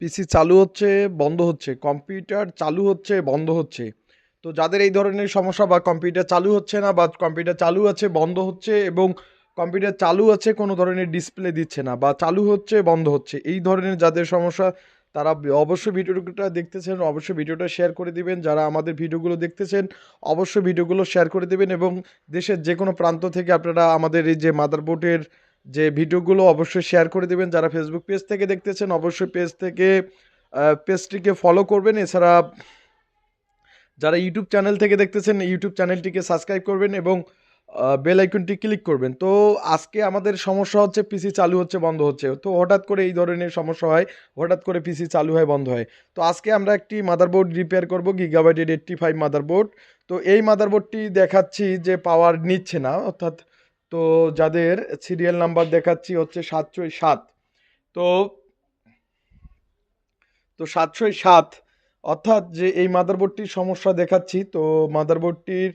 পিসি চালু হচ্ছে, বন্ধ হচ্ছে কম্পিউটার চালু হচ্ছে, বন্ধ হচ্ছে। তো যাদের এই ধরনের সমস্যা বা কম্পিউটার চালু হচ্ছে না বা কম্পিউটার চালু আছে, বন্ধ হচ্ছে এবং কম্পিউটার চালু আছে, কোনো ধরনের ডিসপ্লে দিচ্ছে না বা চালু হচ্ছে, বন্ধ হচ্ছে, এই ধরনের যাদের সমস্যা, তারা অবশ্যই ভিডিওটা দেখতেছেন, অবশ্যই ভিডিওটা শেয়ার করে দিবেন। যারা আমাদের ভিডিওগুলো দেখতেছেন, অবশ্যই ভিডিওগুলো শেয়ার করে দিবেন এবং দেশের যে কোনো প্রান্ত থেকে আপনারা আমাদের এই যে মাদারবোর্ডের যে ভিডিওগুলো অবশ্যই শেয়ার করে দেবেন। যারা ফেসবুক পেজ থেকে দেখতেছেন, অবশ্যই পেজ থেকে পেজটিকে ফলো করবেন। এছাড়া যারা ইউটিউব চ্যানেল থেকে দেখতেছেন ইউটিউব চ্যানেলটিকে সাবস্ক্রাইব করবেন এবং বেল আইকনটি ক্লিক করবেন। তো আজকে আমাদের সমস্যা হচ্ছে পিসি চালু হচ্ছে, বন্ধ হচ্ছে। তো হঠাৎ করে এই ধরনের সমস্যা হয়, হঠাৎ করে পিসি চালু হয়, বন্ধ হয়। তো আজকে আমরা একটি মাদারবোর্ড রিপেয়ার করব গিগাবাইটের এইট্টি ফাইভ মাদারবোর্ড তো এই মাদারবোর্ডটি দেখাচ্ছি যে পাওয়ার নিচ্ছে না, অর্থাৎ তো যাদের সিরিয়াল নাম্বার দেখাচ্ছি হচ্ছে সাতশো সাত। তো তো সাতশো সাত, অর্থাৎ যে এই মাদারবোর্ডটির সমস্যা দেখাচ্ছি, তো মাদারবোর্ডটির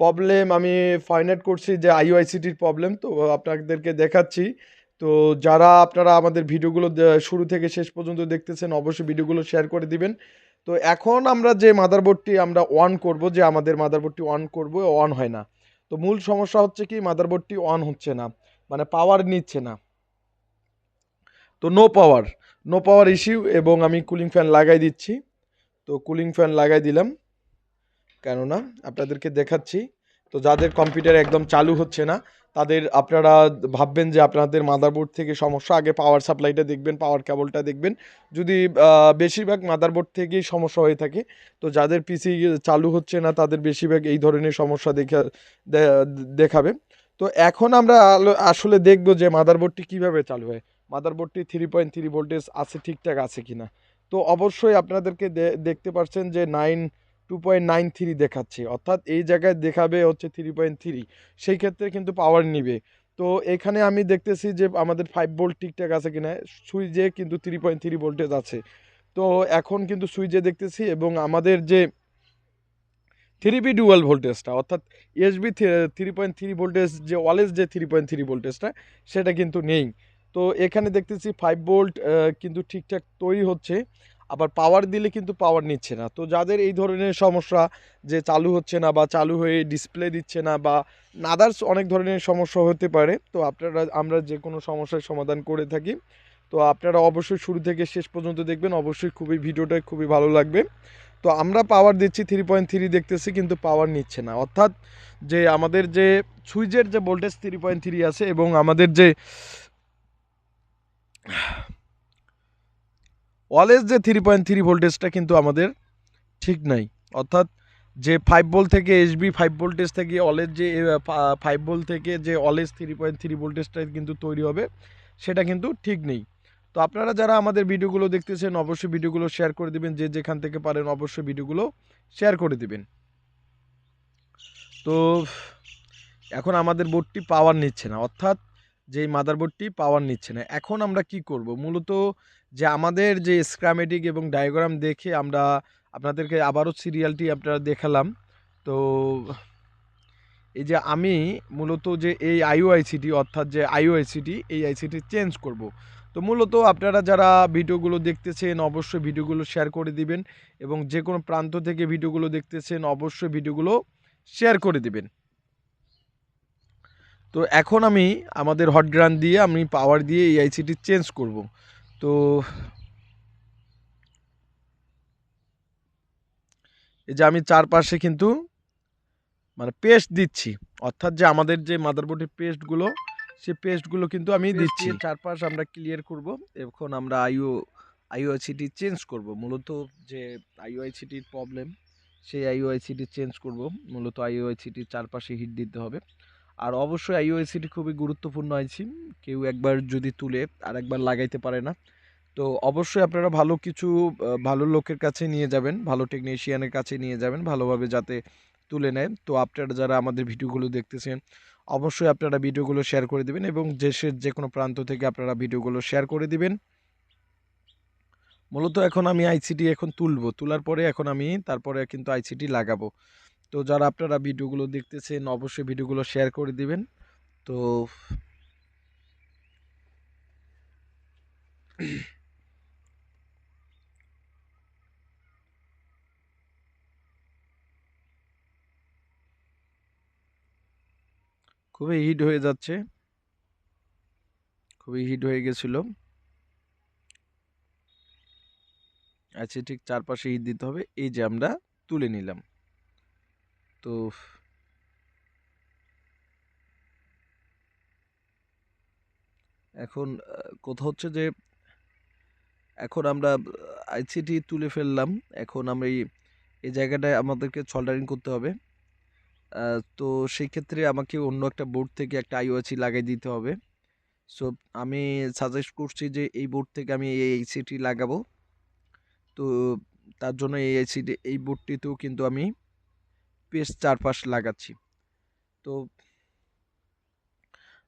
প্রবলেম আমি ফাইন্ড আউট করছি যে আইওআইসিটির প্রবলেম তো আপনাদেরকে দেখাচ্ছি। তো যারা আপনারা আমাদের ভিডিওগুলো শুরু থেকে শেষ পর্যন্ত দেখতেছেন, অবশ্যই ভিডিওগুলো শেয়ার করে দিবেন। তো এখন আমরা যে মাদারবোর্ডটি আমরা অন করব, যে আমাদের মাদারবোর্ডটি অন করব অন হয় না। তো মূল সমস্যা হচ্ছে কি মাদারবোর্ডটি অন হচ্ছে না মানে পাওয়ার নিচ্ছে না। তো no power no power issue এবং আমি কুলিং ফ্যান লাগাই দিচ্ছি। তো কুলিং ফ্যান লাগাই দিলাম, কেননা আপনাদেরকে দেখাচ্ছি। তো যাদের কম্পিউটার একদম চালু হচ্ছে না, তাদের আপনারা ভাববেন যে আপনাদের মাদারবোর্ড থেকে সমস্যা, আগে পাওয়ার সাপ্লাইটা দেখবেন পাওয়ার কেবলটা দেখবেন। যদি বেশিরভাগ মাদারবোর্ড থেকেই সমস্যা হয়ে থাকে, তো যাদের পিসি চালু হচ্ছে না, তাদের বেশিরভাগ এই ধরনের সমস্যা দেখা দেখাবে। তো এখন আমরা আসলে দেখব যে মাদারবোর্ডটি কীভাবে চালু হয়। মাদারবোর্ডটি থ্রি পয়েন্ট থ্রি ভোল্টেজ আছে, ঠিকঠাক আছে কিনা। তো অবশ্যই আপনাদেরকে দেখতে পাচ্ছেন যে nine two point nine three দেখাচ্ছে। অর্থাৎ এই জায়গায় দেখাবে হচ্ছে থ্রি পয়েন্ট থ্রি সেই ক্ষেত্রে কিন্তু পাওয়ার নিবে। তো এখানে আমি দেখতেছি যে আমাদের ফাইভ ভোল্ট ঠিকঠাক আছে কিনা, সুইচে কিন্তু থ্রি পয়েন্ট থ্রি ভোল্টেজ আছে। তো এখন কিন্তু সুইচে দেখতেছি এবং আমাদের যে থ্রি বি ডুয়াল ভোল্টেজটা অর্থাৎ SB three point three voltage যে ওয়ালেস যে থ্রি পয়েন্ট থ্রি ভোল্টেজটা সেটা কিন্তু নেই। তো এখানে দেখতেছি ফাইভ ভোল্ট কিন্তু ঠিকঠাক তৈরি হচ্ছে। আবার পাওয়ার দিলে কিন্তু পাওয়ার নিচ্ছে না। তো যাদের এই ধরনের সমস্যা যে চালু হচ্ছে না বা চালু হয়ে ডিসপ্লে দিচ্ছে না বা আদার্স অনেক ধরনের সমস্যা হতে পারে, তো আপনারা, আমরা যে কোনো সমস্যার সমাধান করে থাকি। তো আপনারা অবশ্যই শুরু থেকে শেষ পর্যন্ত দেখবেন, অবশ্যই খুবই ভিডিওটা খুবই ভালো লাগবে। তো আমরা পাওয়ার দিচ্ছি থ্রি পয়েন্ট থ্রি দেখতেছি কিন্তু পাওয়ার নিচ্ছে না। অর্থাৎ যে আমাদের যে সুইচের যে ভোল্টেজ থ্রি পয়েন্ট থ্রি আছে এবং আমাদের যে ওয়ালেস যে থ্রি পয়েন্ট থ্রি ভোল্টেজটা কিন্তু আমাদের ঠিক নাই। অর্থাৎ যে ফাইভ ভোল্ট থেকে এসবি ফাইভ ভোল্টেজ থেকে অলেজ যে ফাইভ ভোল্ট থেকে যে অলেজ থ্রি পয়েন্ট থ্রি ভোল্টেজটা কিন্তু তৈরি হবে, সেটা কিন্তু ঠিক নেই। তো আপনারা যারা আমাদের ভিডিওগুলো দেখতেছেন, অবশ্যই ভিডিওগুলো শেয়ার করে দিবেন, যে যেখান থেকে পারেন অবশ্যই ভিডিওগুলো শেয়ার করে দিবেন। তো এখন আমাদের বোর্ডটি পাওয়ার নিচ্ছে না, অর্থাৎ যেই মাদারবোর্ডটি পাওয়ার নিচ্ছে না। এখন আমরা কি করব? মূলত যে আমাদের যে স্ক্রামেটিক এবং ডায়াগ্রাম দেখে আমরা আপনাদেরকে আবারও সিরিয়ালটি আপনারা দেখালাম। তো এই যে আমি মূলত যে এই আইওআইসিটি অর্থাৎ যে আইওআইসিটি এই আইসিটি চেঞ্জ করব। তো মূলত আপনারা যারা ভিডিওগুলো দেখতেছেন, অবশ্যই ভিডিওগুলো শেয়ার করে দিবেন এবং যে কোনো প্রান্ত থেকে ভিডিওগুলো দেখতেছেন, অবশ্যই ভিডিওগুলো শেয়ার করে দিবেন। তো এখন আমি আমাদের হট গ্রান দিয়ে আমি পাওয়ার দিয়ে এই আইসিটি চেঞ্জ করব। তো এই যে আমি চারপাশে কিন্তু মানে পেস্ট দিচ্ছি। অর্থাৎ যে আমাদের যে মাদারবোর্ডের পেস্টগুলো সেই পেস্টগুলো কিন্তু আমি দিচ্ছি। চারপাশ আমরা ক্লিয়ার করব। এখন আমরা আইও আইওআইসিটি চেঞ্জ করব। মূলত যে আইওআইসিটির প্রবলেম সেই আইওআইসিটি চেঞ্জ করব। মূলত আইওআইসিটির চারপাশে হিট দিতে হবে। আর অবশ্যই আইওআইসিটি খুবই গুরুত্বপূর্ণ আইসি কেউ একবার যদি তুলে আর একবার লাগাইতে পারে না। তো অবশ্যই আপনারা ভালো কিছু ভালো লোকের কাছে নিয়ে যাবেন, ভালো টেকনিশিয়ানের কাছে নিয়ে যাবেন, ভালোভাবে যাতে তুলে নেয়। তো আপনারা যারা আমাদের ভিডিওগুলো দেখতেছেন, অবশ্যই আপনারা ভিডিওগুলো শেয়ার করে দিবেন এবং দেশের যে কোনো প্রান্ত থেকে আপনারা ভিডিওগুলো শেয়ার করে দিবেন। মূলত এখন আমি আইসিটি এখন তুলবো। তোলার পরে এখন আমি, তারপরে কিন্তু আইসিটি লাগাবো। তো যারা আপনারা ভিডিওগুলো দেখতেছেন, অবশ্যই ভিডিওগুলো শেয়ার করে দিবেন। তো খুবই হিট হয়ে যাচ্ছে। খুবই হিট হয়ে গেছিল। আচ্ছা ঠিক চারপাশে হিট দিতে হবে। এই যে আমরা তুলে নিলাম। তো এখন কথা হচ্ছে যে, এখন আমরা আইসিটি তুলে ফেললাম। এখন আমরা এই এই জায়গাটায় আমাদেরকে সোল্ডারিং করতে হবে। তো সেই ক্ষেত্রে আমাকে অন্য একটা বোর্ড থেকে একটা আইওআইসি লাগাই দিতে হবে। সো আমি সাজেস্ট করছি যে, এই বোর্ড থেকে আমি এই আইসিটি লাগাবো। তো, তার জন্য এই আইসিটি এই বোর্ডটিতেও কিন্তু আমি পেস্ট চারপাশ লাগাচ্ছি। তো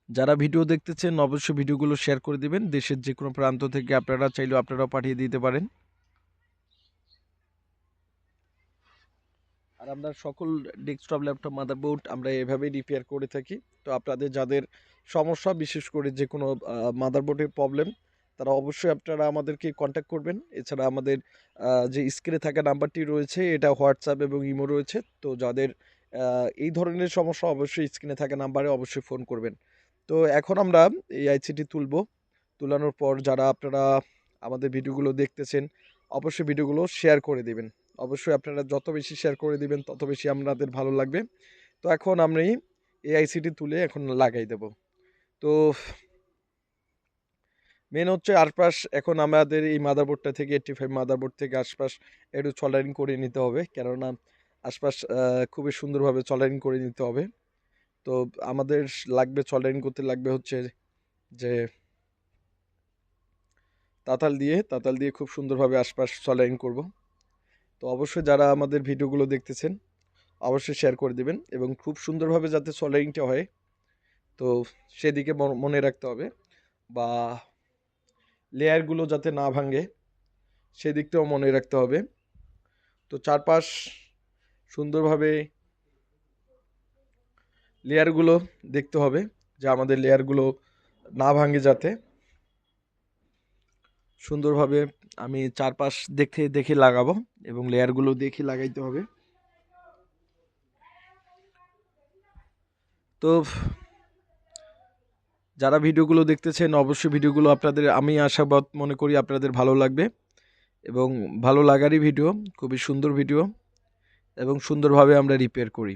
যারা ভিডিও দেখতেছেন, অবশ্যই ভিডিওগুলো শেয়ার করে দিবেন। দেশের যে কোনো প্রান্ত থেকে আপনারা চাইলেও আপনারাও পাঠিয়ে দিতে পারেন। আর আমরা সকল ডেস্কটপ ল্যাপটপ মাদারবোর্ড আমরা এভাবেই রিপেয়ার করে থাকি। তো আপনাদের যাদের সমস্যা, বিশেষ করে যে কোনো মাদারবোর্ডের প্রবলেম তারা অবশ্যই আপনারা আমাদেরকে কন্ট্যাক্ট করবেন। এছাড়া আমাদের যে স্ক্রিনে থাকা নাম্বারটি রয়েছে, এটা হোয়াটসঅ্যাপ এবং ইমো রয়েছে। তো যাদের এই ধরনের সমস্যা, অবশ্যই স্ক্রিনে থাকা নাম্বারে অবশ্যই ফোন করবেন। তো এখন আমরা এই আইসিটি তুলব। তুলানোর পর যারা আপনারা আমাদের ভিডিওগুলো দেখতেছেন, অবশ্যই ভিডিওগুলো শেয়ার করে দিবেন। অবশ্যই আপনারা যত বেশি শেয়ার করে দিবেন, তত বেশি আপনাদের ভালো লাগবে। তো এখন আমি এই আইসিটি তুলে এখন লাগাই দেব। তো মেন হচ্ছে আশপাশ, এখন আমাদের এই মাদারবোর্ডটা থেকে এইটটি ফাইভ মাদারবোর্ড থেকে আশপাশ একটু সোল্ডারিং করে নিতে হবে। কেননা আশপাশ খুবই সুন্দরভাবে সোল্ডারিং করে নিতে হবে। তো আমাদের লাগবে সোল্ডারিং করতে লাগবে হচ্ছে যে তাতাল দিয়ে তাতাল দিয়ে খুব সুন্দরভাবে আশপাশ সোল্ডারিং করব। তো অবশ্যই যারা আমাদের ভিডিওগুলো দেখতেছেন, অবশ্যই শেয়ার করে দিবেন এবং খুব সুন্দরভাবে যাতে সোল্ডারিংটা হয়, তো সেদিকে মনে রাখতে হবে। বা লেয়ারগুলো যাতে না ভাঙে সেদিকটাও মনে রাখতে হবে। তো চারপাশ সুন্দরভাবে লেয়ারগুলো দেখতে হবে, যে আমাদের লেয়ারগুলো না ভাঙে যাতে। সুন্দরভাবে আমি চারপাশ দেখে দেখে লাগাবো এবং লেয়ারগুলো দেখে লাগাইতে হবে। তো যারা ভিডিওগুলো দেখতেছেন, অবশ্যই ভিডিওগুলো আপনাদের, আমি আশাবাদ মনে করি আপনাদের ভালো লাগবে। এবং ভালো লাগারই ভিডিও, খুবই সুন্দর ভিডিও, এবং সুন্দরভাবে আমরা রিপেয়ার করি।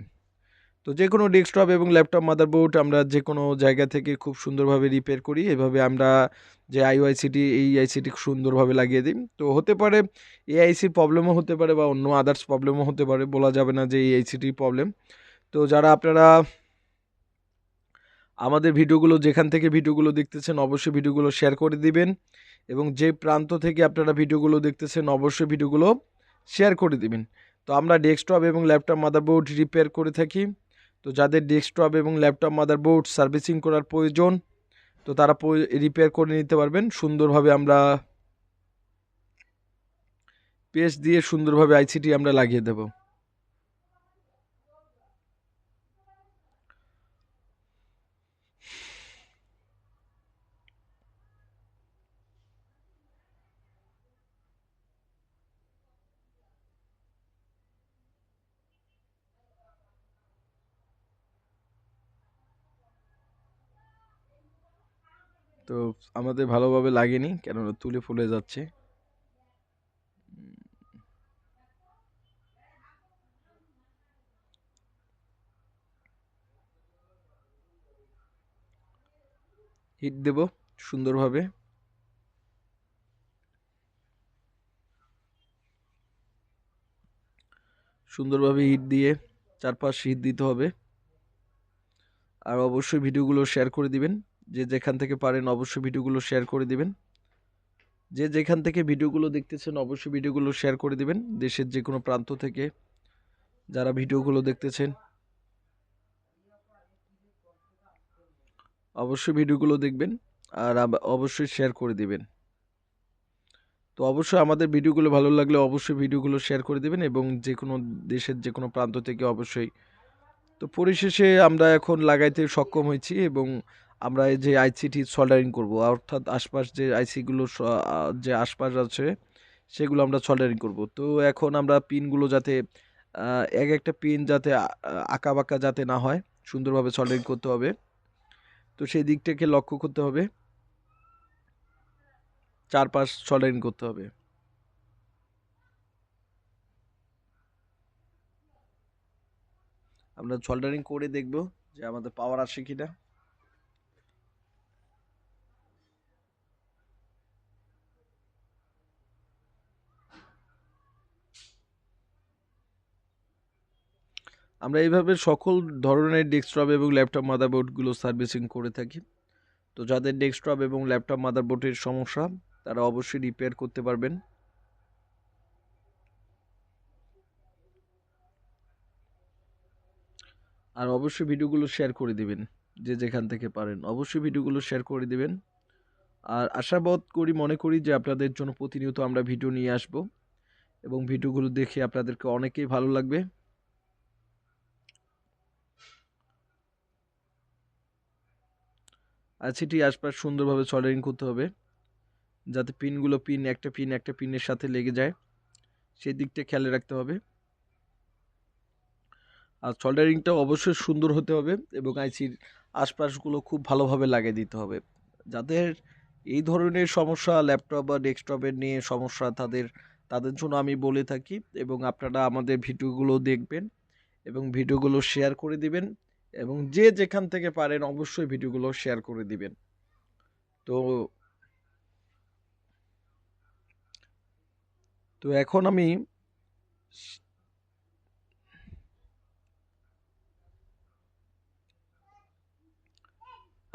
তো যে কোনো ডেস্কটপ এবং ল্যাপটপ, মাদারবোর্ড আমরা যে কোনো জায়গা থেকে খুব সুন্দরভাবে রিপেয়ার করি। এভাবে আমরা যে আইওআইসিটি, এই আইসিটি সুন্দরভাবে লাগিয়ে দিই। তো হতে পারে এই আইসির প্রবলেমও হতে পারে বা অন্য আদার্স প্রবলেমও হতে পারে, বলা যাবে না যে এই আইসিটির প্রবলেম। তো যারা আপনারা আমাদের ভিডিওগুলো, যেখান থেকে ভিডিওগুলো দেখতেছেন, অবশ্যই ভিডিওগুলো শেয়ার করে দিবেন এবং যে প্রান্ত থেকে আপনারা ভিডিওগুলো দেখতেছেন, অবশ্যই ভিডিওগুলো শেয়ার করে দিবেন। তো আমরা ডেস্কটপ এবং ল্যাপটপ মাদারবোর্ড রিপেয়ার করে থাকি। তো যাদের ডেস্কটপ এবং ল্যাপটপ মাদারবোর্ড সার্ভিসিং করার প্রয়োজন, তো তারা রিপেয়ার করে নিতে পারবেন। সুন্দরভাবে আমরা পেস্ট দিয়ে সুন্দরভাবে আইসিটি আমরা লাগিয়ে দেব। তো আমাদের ভালোভাবে লাগেনি, কেননা তুলে ফুলে যাচ্ছে। হিট দেব সুন্দরভাবে। সুন্দরভাবে হিট দিয়ে চারপাশ হিট দিতে হবে। আর অবশ্যই ভিডিওগুলো শেয়ার করে দিবেন। যে যেখান থেকে পারেন অবশ্যই ভিডিওগুলো শেয়ার করে দিবেন। যে যেখান থেকে ভিডিওগুলো দেখতেছেন অবশ্যই ভিডিওগুলো শেয়ার করে দিবেন। দেশের যে কোনো প্রান্ত থেকে যারা ভিডিওগুলো দেখতেছেন, অবশ্যই ভিডিওগুলো দেখবেন আর অবশ্যই শেয়ার করে দিবেন। তো অবশ্যই আমাদের ভিডিওগুলো ভালো লাগলে অবশ্যই ভিডিওগুলো শেয়ার করে দিবেন এবং যে কোনো দেশের যে কোনো প্রান্ত থেকে অবশ্যই। তো পরিশেষে আমরা এখন লাগাইতে সক্ষম হয়েছি এবং আমরা এই যে আইসিটি সোল্ডারিং করব, অর্থাৎ আশপাশ যে আইসিগুলো যে আশপাশ আছে, সেগুলো আমরা সোল্ডারিং করব। তো এখন আমরা পিনগুলো যাতে এক একটা পিন যাতে আঁকা বাঁকা যাতে না হয়, সুন্দরভাবে সোল্ডারিং করতে হবে। তো সেই দিকটাকে লক্ষ্য করতে হবে। চারপাশ সলিং করতে হবে। আমরা সোল্ডারিং করে দেখব যে আমাদের পাওয়ার আসে কিনা। আমরা এইভাবে সকল ধরনের ডেস্কটপ এবং ল্যাপটপ মাদারবোর্ডগুলো সার্ভিসিং করে থাকি। তো যাদের ডেস্কটপ এবং ল্যাপটপ মাদারবোর্ডের সমস্যা, তারা অবশ্যই রিপেয়ার করতে পারবেন। আর অবশ্যই ভিডিওগুলো শেয়ার করে দিবেন, যে যেখান থেকে পারেন। অবশ্যই ভিডিওগুলো শেয়ার করে দিবেন। আর আশাবাদ করি, মনে করি যে আপনাদের জন্য প্রতিনিয়ত আমরা ভিডিও নিয়ে আসব এবং ভিডিওগুলো দেখে আপনাদেরকে অনেকেই ভালো লাগবে। আর আশপাশ সুন্দরভাবে সল্ডারিং করতে হবে। যাতে পিনগুলো পিন, একটা পিন, একটা পিনের সাথে লেগে যায়। সেই দিকটা খেয়াল রাখতে হবে। আর সল্ডারিংটা অবশ্যই সুন্দর হতে হবে এবং আইসির আশপাশগুলো খুব ভালোভাবে লাগিয়ে দিতে হবে। যাদের এই ধরনের সমস্যা ল্যাপটপ বা ডেস্কটপের নিয়ে সমস্যা তাদের তাদের জন্য আমি বলে থাকি এবং আপনারা আমাদের ভিডিওগুলো দেখবেন এবং ভিডিওগুলো শেয়ার করে দিবেন। এবং যে যেখান থেকে পারেন অবশ্যই ভিডিওগুলো শেয়ার করে দিবেন। তো তো এখন আমি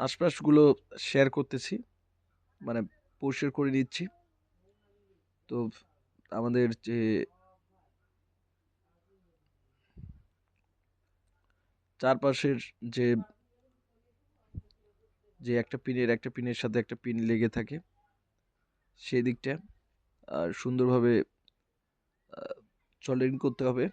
আশপাশগুলো শেয়ার করতেছি মানে পরিষ্কার করে নিচ্ছি। তো আমাদের যে চারপাশের যে যে একটা পিনের একটা পিনের সাথে একটা পিন লেগে থাকে সেই দিকটা। সুন্দরভাবে চলেন করতে হবে।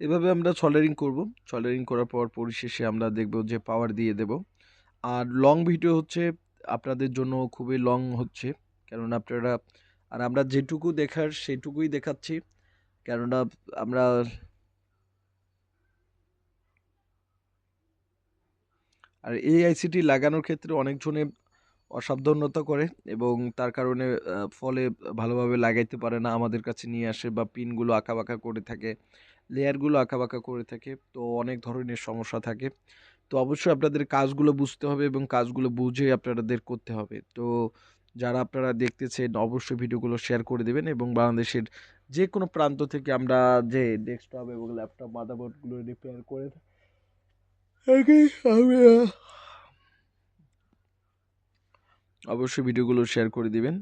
এভাবে আমরা সল্ডারিং করব। সল্ডারিং করার পর পরিশেষে আমরা দেখব যে পাওয়ার দিয়ে দেব। আর লং ভিডিও হচ্ছে আপনাদের জন্য খুবই লং হচ্ছে। কেননা আপনারা, আর আমরা যেটুকু দেখার সেটুকুই দেখাচ্ছি। কেননা আমরা আর এই আইসিটি লাগানোর ক্ষেত্রে অনেকজনে অসাবধানতা করে এবং তার কারণে ফলে ভালোভাবে লাগাইতে পারে না, আমাদের কাছে নিয়ে আসে বা পিনগুলো আঁকাবাঁকা করে থাকে, লেয়ারগুলো আঁকাবাঁকা করে থাকে, তো অনেক ধরনের সমস্যা থাকে। তো অবশ্যই আপনাদের কাজগুলো বুঝতে হবে এবং কাজগুলো বুঝে আপনাদের করতে হবে। তো যারা আপনারা দেখতেছেন, অবশ্যই ভিডিওগুলো শেয়ার করে দেবেন এবং বাংলাদেশের যে কোনো প্রান্ত থেকে আমরা যে ডেস্কটপ এবং ল্যাপটপ মাদারবোর্ডগুলো রিপেয়ার করে থাকি অবশ্যই ভিডিওগুলো শেয়ার করে দিবেন।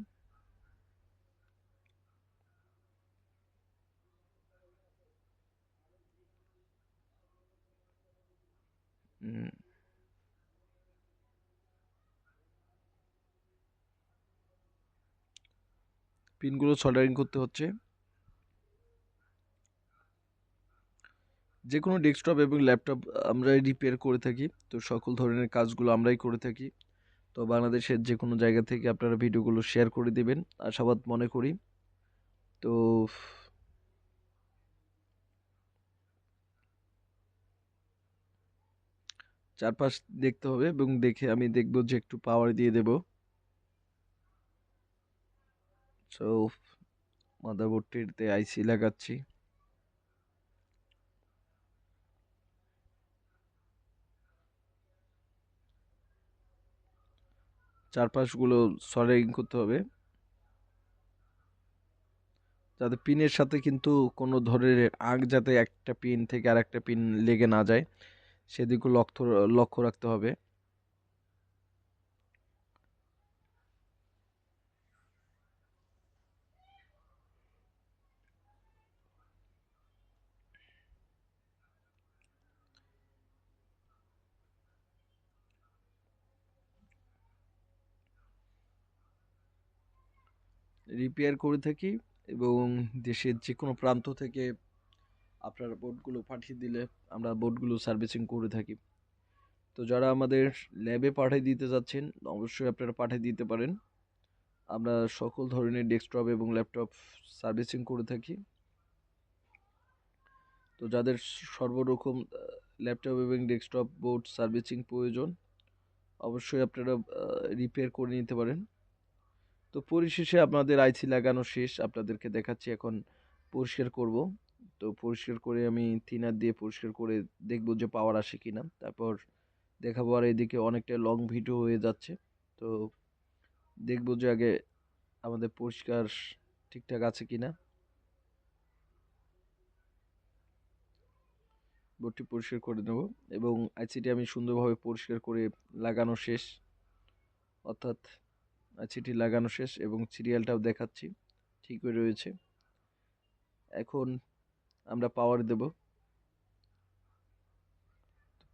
পিনগুলো সল্ডারিং করতে হচ্ছে। যে কোনো ডেস্কটপ এবং ল্যাপটপ আমরাই রিপেয়ার করে থাকি। তো সকল ধরনের কাজগুলো আমরাই করে থাকি। তো বাংলাদেশের যে কোনো জায়গা থেকে আপনারা ভিডিওগুলো শেয়ার করে দেবেন। আশাবাদ মনে করি। তো চারপাশ দেখতে হবে এবং দেখে আমি দেখব যে একটু পাওয়ার দিয়ে দেব। সো মাদারবোর্ডটিতে আইসি লাগাচ্ছি। চারপাশগুলো সলিং করতে হবে। যাতে পিনের সাথে কিন্তু কোনো ধরনের আগ যাতে একটা পিন থেকে আর একটা পিন লেগে না যায় সেদিকেও লক্ষ্য লক্ষ্য রাখতে হবে। রিপেয়ার করে থাকি এবং দেশের যে কোনো প্রান্ত থেকে আপনার বোর্ডগুলো পাঠিয়ে দিলে আমরা বোর্ডগুলো সার্ভিসিং করে থাকি। তো যারা আমাদের ল্যাবে পাঠিয়ে দিতে যাচ্ছেন, অবশ্যই আপনারা পাঠিয়ে দিতে পারেন। আমরা সকল ধরনের ডেস্কটপ এবং ল্যাপটপ সার্ভিসিং করে থাকি। তো যাদের সর্বরকম ল্যাপটপ এবং ডেস্কটপ বোর্ড সার্ভিসিং প্রয়োজন, অবশ্যই আপনারা রিপেয়ার করে নিতে পারেন। তো পরিশেষে আপনাদের আইসি লাগানো শেষ, আপনাদেরকে দেখাচ্ছি এখন পরিষ্কার করব। তো পরিষ্কার করে আমি থিনার দিয়ে পরিষ্কার করে দেখব যে পাওয়ার আসে কি না তারপর দেখাবো আর এদিকে অনেকটা লং ভিডিও হয়ে যাচ্ছে। তো দেখব যে আগে আমাদের পরিষ্কার ঠিকঠাক আছে কি না বোর্ডটি পরিষ্কার করে নেব এবং আইসিটি আমি সুন্দরভাবে পরিষ্কার করে লাগানো শেষ। অর্থাৎ আইসিটি লাগানো শেষ এবং সিরিয়ালটাও দেখাচ্ছি। ঠিকই রয়েছে। এখন আমরা পাওয়ার দেব।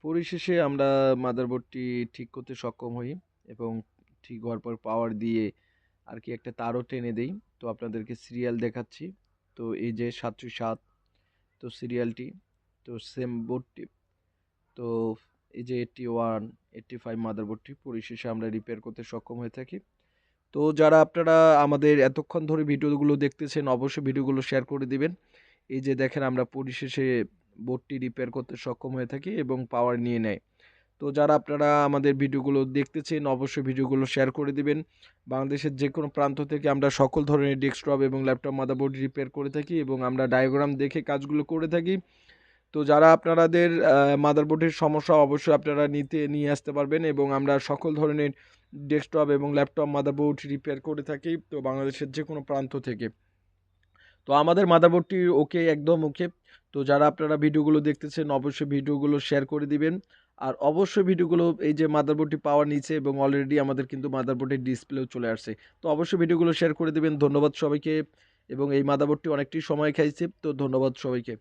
পরিশেষে আমরা মাদারবোর্ডটি ঠিক করতে সক্ষম হই এবং ঠিক হওয়ার পর পাওয়ার দিয়ে আর কি একটা তারও টেনে দেই। তো আপনাদেরকে সিরিয়াল দেখাচ্ছি। তো এই যে সাতশো সাত, তো সিরিয়ালটি তো সেম বোর্ডটি তো এই যে এইটটি ওয়ান এইটটি ফাইভ মাদারবোর্ডটি পরিশেষে আমরা রিপেয়ার করতে সক্ষম হয়ে থাকি। তো যারা আপনারা আমাদের এতক্ষণ ধরে ভিডিওগুলো দেখতেছেন, অবশ্যই ভিডিওগুলো শেয়ার করে দিবেন। এই যে দেখেন আমরা পরিশেষে বোর্ডটি রিপেয়ার করতে সক্ষম হয়ে থাকি এবং পাওয়ার নিয়ে নেয়। তো যারা আপনারা আমাদের ভিডিওগুলো দেখতেছেন, অবশ্যই ভিডিওগুলো শেয়ার করে দিবেন। বাংলাদেশের যে কোনো প্রান্ত থেকে আমরা সকল ধরনের ডেস্কটপ এবং ল্যাপটপ মাদারবোর্ড রিপেয়ার করে থাকি এবং আমরা ডায়াগ্রাম দেখে কাজগুলো করে থাকি। তো যারা আপনাদের মাদারবোর্ডের সমস্যা অবশ্যই আপনারা নিতে, নিয়ে আসতে পারবেন এবং আমরা সকল ধরনের ডেস্কটপ এবং ল্যাপটপ মাদারবোর্ড রিপেয়ার করে থাকি, তো বাংলাদেশের যে কোনো প্রান্ত থেকে। তো আমাদের মাদারবোর্ডটি ওকে একদম ওকে তো যারা আপনারা ভিডিওগুলো দেখতেছেন, অবশ্যই ভিডিওগুলো শেয়ার করে দিবেন। আর অবশ্যই ভিডিওগুলো, এই যে মাদারবোর্ডটি পাওয়া নিচ্ছে এবং অলরেডি আমাদের কিন্তু মাদারবোর্ডের ডিসপ্লেও চলে আসছে। তো অবশ্যই ভিডিওগুলো শেয়ার করে দিবেন। ধন্যবাদ সবাইকে। এবং এই মাদারবোর্ডটি অনেকটি সময় খাইছে। তো ধন্যবাদ সবাইকে।